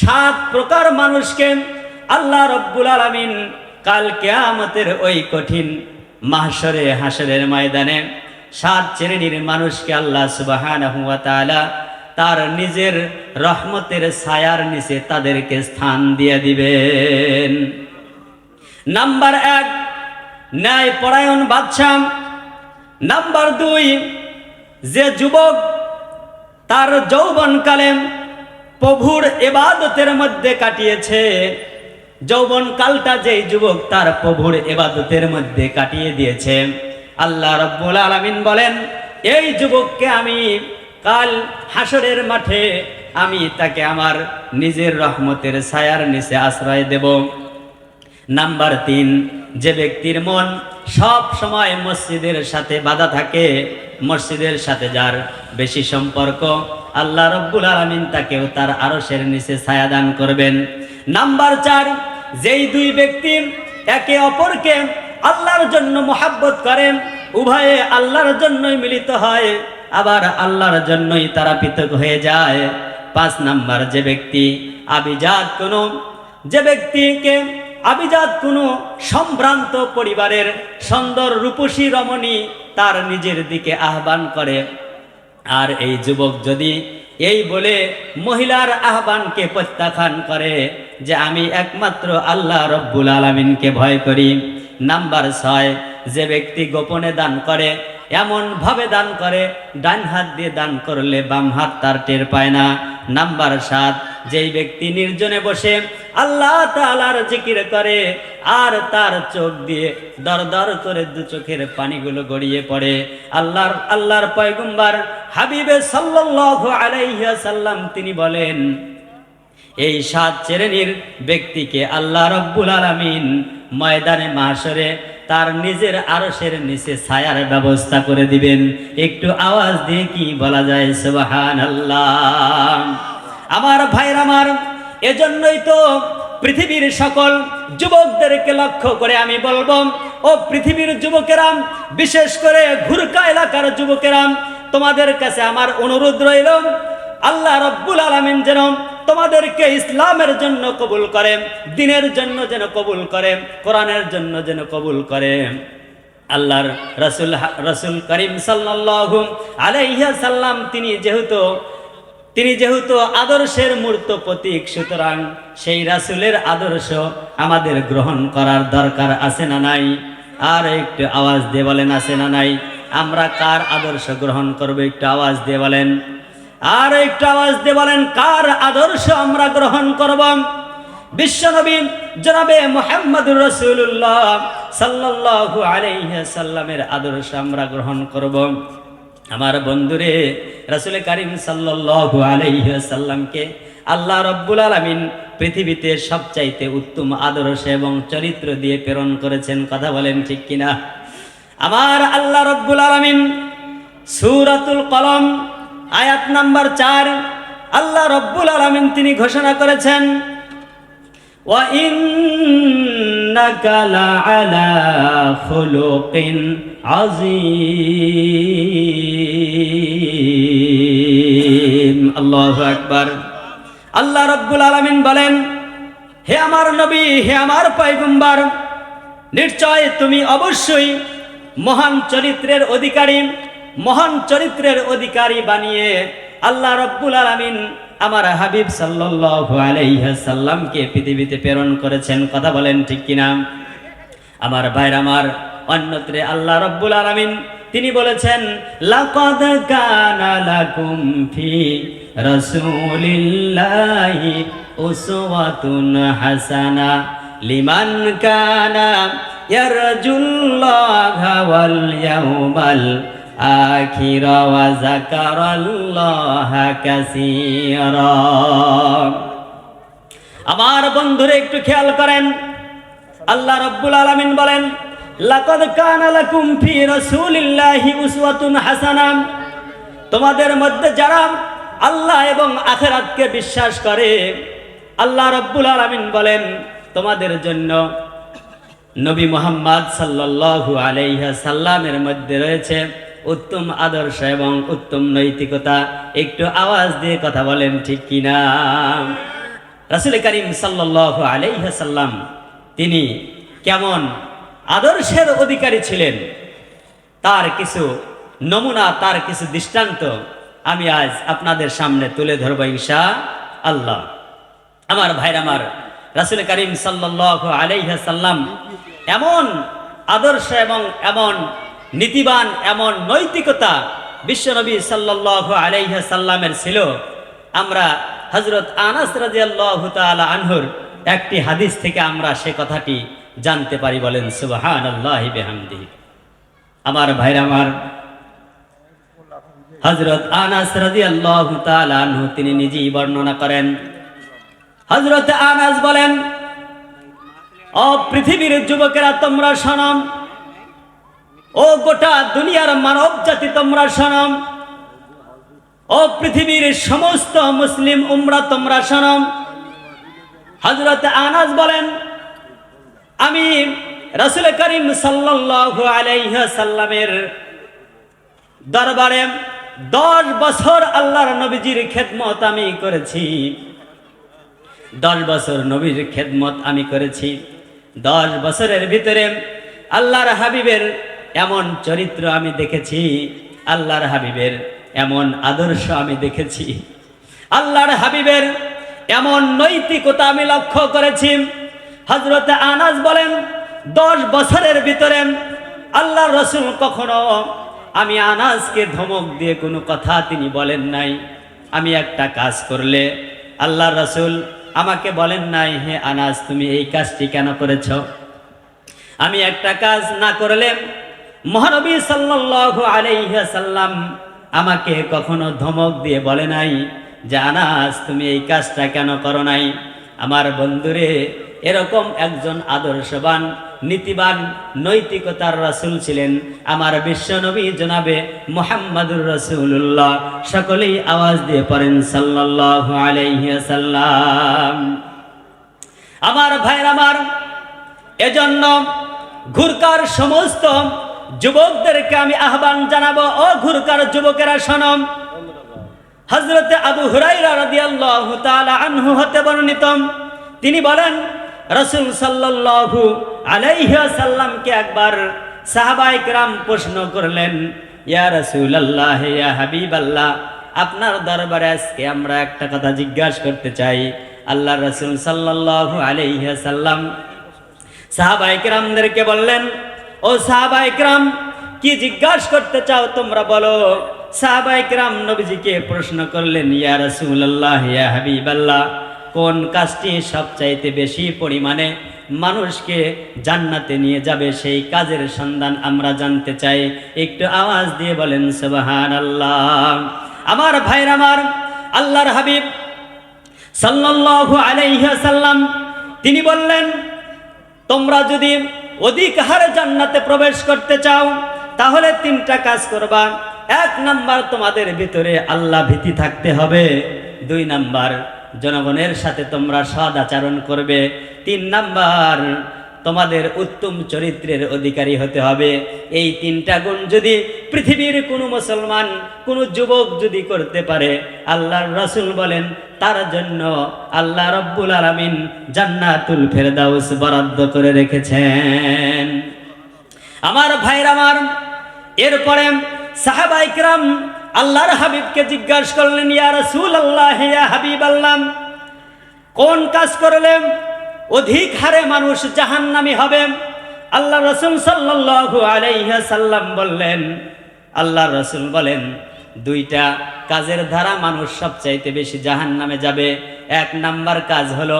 সাত প্রকার মানুষকে আল্লাহ রব্বুল আলমিন কাল কেয়ামতের ওই কঠিন মাহসরে হাসরের ময়দানে সাত শ্রেণির মানুষকে আল্লাহ সুবাহান তার নিজের রহমতের ছায়ার নিচে তাদেরকে স্থান দিয়ে দিবেন। নাম্বার এক ন্যায় পরায়ণ বাদশাহ। নাম্বার দুই, যে যুবক তার যৌবনকালে প্রভুর এবাদতের মধ্যে কাটিয়েছে। যৌবন কালটা যেই যুবক তার প্রভুর এবাদতের মধ্যে কাটিয়ে দিয়েছে। আল্লাহ রব্বুল আলমিন বলেন, এই যুবককে আমি কাল হাসরের মাঠে আমি তাকে আমার নিজের রহমতের ছায়ার নিচে আশ্রয় দেব। নাম্বার তিন, যে ব্যক্তির মন সব সময় মসজিদের সাথে বাধা থাকে, মসজিদের সাথে যার বেশি সম্পর্ক, আল্লাহ রব্বুল আলমিন তাকেও তার আরসের নিচে ছায়া দান করবেন। নাম্বার চার, যেই দুই ব্যক্তি একে অপরকে আল্লাহর জন্য মোহাব্বত করেন, উভয়ে আল্লাহর জন্যই মিলিত হয়, আবার আল্লাহর জন্যই তারা পৃথক হয়ে যায়। পাঁচ নাম্বার, যে ব্যক্তি আবিজাত কোনো, যে ব্যক্তিকে আবিজাত কোনো সম্ভ্রান্ত পরিবারের সুন্দর রূপসী রমণী তার নিজের দিকে আহ্বান করে। আর এই যুবক যদি এই বলে মহিলার আহ্বানকে প্রত্যাখ্যান করে যে আমি একমাত্র আল্লাহ রব্বুল আলমিনকে ভয় করি। নাম্বার ছয়, যে ব্যক্তি গোপনে দান করে, এমন ভাবে দান করে, ডান হাত দিয়ে দান করলে বাম হাত তার টের পায় না। নাম্বার সাত, যেই ব্যক্তি নির্জনে বসে আল্লাহ তালার জিকির করে আর তার চোখ দিয়ে দর দর করে দু চোখের পানিগুলো গড়িয়ে পড়ে। আল্লাহর আল্লাহর পয়গুম্বার হাবিবে সাল্লাল্লাহু আলাইহি সাল্লাম তিনি বলেন, এই সাত শ্রেণির ব্যক্তিকে আল্লাহ রব্বুল আলামিন ময়দানে মাসরে তার নিজের আরশের নিচে ছায়ার ব্যবস্থা করে দিবেন। একটু আওয়াজ দিয়ে কি বলা যায়? সুবাহান আল্লাহ আমার ভাইর আমার এজন্যই তো পৃথিবীর সকল যুবকদেরকে লক্ষ্য করে আমি বলব, ও পৃথিবীর যুবকেরা বিশেষ করে ঘুরকা এলাকার যুবকেরাম, তোমাদের কাছে আমার অনুরোধ রইল, আল্লাহ রব্বুল আলমিন যেন তোমাদেরকে ইসলামের জন্য কবুল করে, দিনের জন্য যেন কবুল করে, কোরআনের জন্য যেন কবুল করে। আল্লাহর রসুল রসুল করিম সাল্লাল্লাহু আলাইহি সাল্লাম তিনি যেহেতু তিনি যেহেতু আদর্শের মূর্ত প্রতীক, সুতরাং সেই রাসুলের আদর্শ আমাদের গ্রহণ করার দরকার আছে না নাই? আর একটু আওয়াজ দিয়ে বলেন, আছে না নাই? আমরা কার আদর্শ গ্রহণ করব, একটু আওয়াজ দিয়ে বলেন। আর একটু আওয়াজ দিয়ে বলেন, কার আদর্শ আমরা গ্রহণ করব? বিশ্বনবী জনাবে মোহাম্মদুর রসুল্লাহ সাল্লাল্লাহু আলাইহি সাল্লামের আদর্শ আমরা গ্রহণ করব। আমার বন্ধুরে, রসুল করিম সাল্লু আলহ্লামকে আল্লাহ রব্বুল আলমিন পৃথিবীতে সবচাইতে উত্তম আদর্শ এবং চরিত্র দিয়ে প্রেরণ করেছেন। কথা বলেন ঠিক কিনা? আমার আল্লাহ রব্বুল আলমিন সুরাতুল কলম, আয়াত নাম্বার চার, আল্লাহ রব্বুল আলমিন তিনি ঘোষণা করেছেন, ওয়া ইন ইন্নাকা লাআলা خلق عظيم. الله اكبر আল্লাহ রাব্বুল আলামিন বলেন, হে আমার নবী, হে আমার পয়গম্বর, নিশ্চয় তুমি অবশ্যই মহান চরিত্রের অধিকারী, মহান চরিত্রের অধিকারী বানিয়ে আল্লাহ রব্বুল আলমিন আমার হাবিব সাল্লাল্লাহু আলাইহি সাল্লামকে পৃথিবীতে প্রেরণ করেছেন, কথা বলেন ঠিক কিনা? আমার ভাইর আমার, অন্যত্রে আল্লাহ রব্বুল আলামিন, তিনি বলেছেন, লাকাদ কানা লাকুম ফি রাসূলিল্লাহি উসওয়াতুন হাসানা লিমান কানা ইয়ারজুল্লাহা ওয়াল ইয়াউমাল আখির ওয়া যাকারাল্লাহা কাসীরা আমার বন্ধুরে, একটু খেয়াল করেন। আল্লাহ রব্বুল আলামিন বলেন, লাকাদ কানা লাকুম ফি উসওয়াতুন হাসানা। তোমাদের মধ্যে যারা আল্লাহ এবং আখেরাতকে বিশ্বাস করে, আল্লাহ রব্বুল আলামিন বলেন, তোমাদের জন্য নবী মোহাম্মদ সাল্লাল্লাহু আলাইহি সাল্লামের মধ্যে রয়েছে উত্তম আদর্শ এবং উত্তম নৈতিকতা। একটু আওয়াজ দিয়ে কথা বলেন, ঠিক কিনা? রাসুল করিম সাল্লাহ আলাইহাসাল্লাম তিনি কেমন আদর্শের অধিকারী ছিলেন? তার কিছু নমুনা, তার কিছু দৃষ্টান্ত আমি আজ আপনাদের সামনে তুলে ধরব ইনশা আল্লাহ আমার ভাইর, আমার রাসুল করিম সাল্লাহ আলাইহাসাল্লাম এমন আদর্শ এবং এমন নীতিবান এমন নৈতিকতা বিশ্বনবী সাল্লাহ আলাইহাসাল্লামের ছিল। আমরা হজরত আনাস রাজিয়াল্লাহ আনহুর একটি হাদিস থেকে আমরা সে কথাটি জানতে পারি বলেন সুবহান আল্লাহ বেহামদি আমার ভাইর আমার হজরত আনাস রাজিয়াল্লাহু আনহু তিনি নিজেই বর্ণনা করেন। হজরত আনাস বলেন ও পৃথিবীর যুবকেরা তোমরা শোনম ও গোটা দুনিয়ার মানব জাতি তোমরা শোনম। ও পৃথিবীর সমস্ত মুসলিম উমরা তোমরা শোনম। হজরত আনাস বলেন, আমি রসুল করিম সাল্লামের দরবারে দশ বছর আল্লাহর নবীজির খেদমত আমি করেছি। দশ বছর নবীর খেদমত আমি করেছি। দশ বছরের ভিতরে আল্লাহর হাবিবের এমন চরিত্র আমি দেখেছি, আল্লাহর হাবিবের এমন আদর্শ আমি দেখেছি। আল্লাহর হাবিবের এমন নৈতিকতা আমি লক্ষ্য করেছি। হজরত আনাজ বলেন, দশ বছরের ভিতরে আল্লাহ রসুল কখনো আমি আনাজকে ধমক দিয়ে কোনো কথা তিনি বলেন নাই। আমি একটা কাজ করলে আল্লাহ রসুল আমাকে বলেন নাই, হে আনাজ তুমি এই কাজটি কেন করেছ? আমি একটা কাজ না করলে মহানবী সাল্লাল্লাহু আলাইহি সাল্লাম আমাকে কখনো ধমক দিয়ে বলে নাই, যে আনাস, তুমি এই কাজটা কেন করো নাই? আমার বন্ধুরে এরকম একজন আদর্শবান, নীতিবান, নৈতিকতার রাসূল ছিলেন। আমার বিশ্বনবী জনাবে মোহাম্মদুর রাসূলুল্লাহ। সকলেই আওয়াজ দিয়ে পড়েন, সাল্লাল্লাহু আলাইহি সাল্লাম আমার ভাইয়ের আমার এজন্য ঘুরকার সমস্ত যুবকদেরকে আমি আহ্বান জানাব, ও ঘুরকার যুবকেরা শোনম হজরতে আবু হুরাইরা তাআলা হতে বর্ণিত। তিনি বলেন, রাসূল সাল্লাল্লাহু আলাইহি সাল্লামকে একবার সাহাবায়ে কিরাম প্রশ্ন করলেন, ইয়া রাসূলুল্লাহ, ইয়া হাবিবাল্লাহ, আপনার দরবারে আজকে আমরা একটা কথা জিজ্ঞাসা করতে চাই। আল্লাহ রাসূল সাল্লাল্লাহু আলাইহি সাল্লাম সাহাবায়ে বললেন ও সাহাবায়ে কিরাম, কি জিজ্ঞাসা করতে চাও তোমরা বলো? সাহাবায়ে কিরাম নবীজিকে প্রশ্ন করলেন, ইয়া রাসূলুল্লাহ, ইয়া হাবিবাল্লাহ, কোন কাজটি সবচাইতে বেশি পরিমাণে মানুষকে জান্নাতে নিয়ে যাবে? সেই কাজের সন্ধান আমরা জানতে চাই। একটু আওয়াজ দিয়ে বলেন, সুবহানাল্লাহ। আমার ভাইর আমার, আল্লাহর হাবিব সাল্লাল্লাহু আলাইহি সাল্লাম তিনি বললেন, তোমরা যদি অধিক হারে জান্নাতে প্রবেশ করতে চাও, তাহলে তিনটা কাজ করবা। এক নাম্বার, তোমাদের ভিতরে আল্লাহ ভীতি থাকতে হবে। দুই নাম্বার, জনগণের সাথে তোমরা সদ আচরণ করবে। তিন নাম্বার তোমাদের উত্তম চরিত্রের অধিকারী হতে হবে। এই তিনটা গুণ যদি পৃথিবীর কোনো মুসলমান, কোনো যুবক যদি করতে পারে, আল্লাহর রাসূল বলেন, তার জন্য আল্লাহ রব্বুল আলামিন জান্নাতুল ফেরদাউস বরাদ্দ করে রেখেছেন। আমার ভাইর আমার, এরপরে সাহাবা ইকরাম আল্লাহর হাবিবকে জিজ্ঞাসা করলেন, ইয়া রসুল আল্লাহ হাবিব আল্লাহ কোন কাজ করলে অধিক হারে মানুষ জাহান্নামী হবে। আল্লাহ রসুল সাল্লু আলাইহি সাল্লাম বললেন, আল্লাহ রসুল বলেন, দুইটা কাজের ধারা মানুষ সবচাইতে বেশি জাহান নামে যাবে। এক নাম্বার কাজ হলো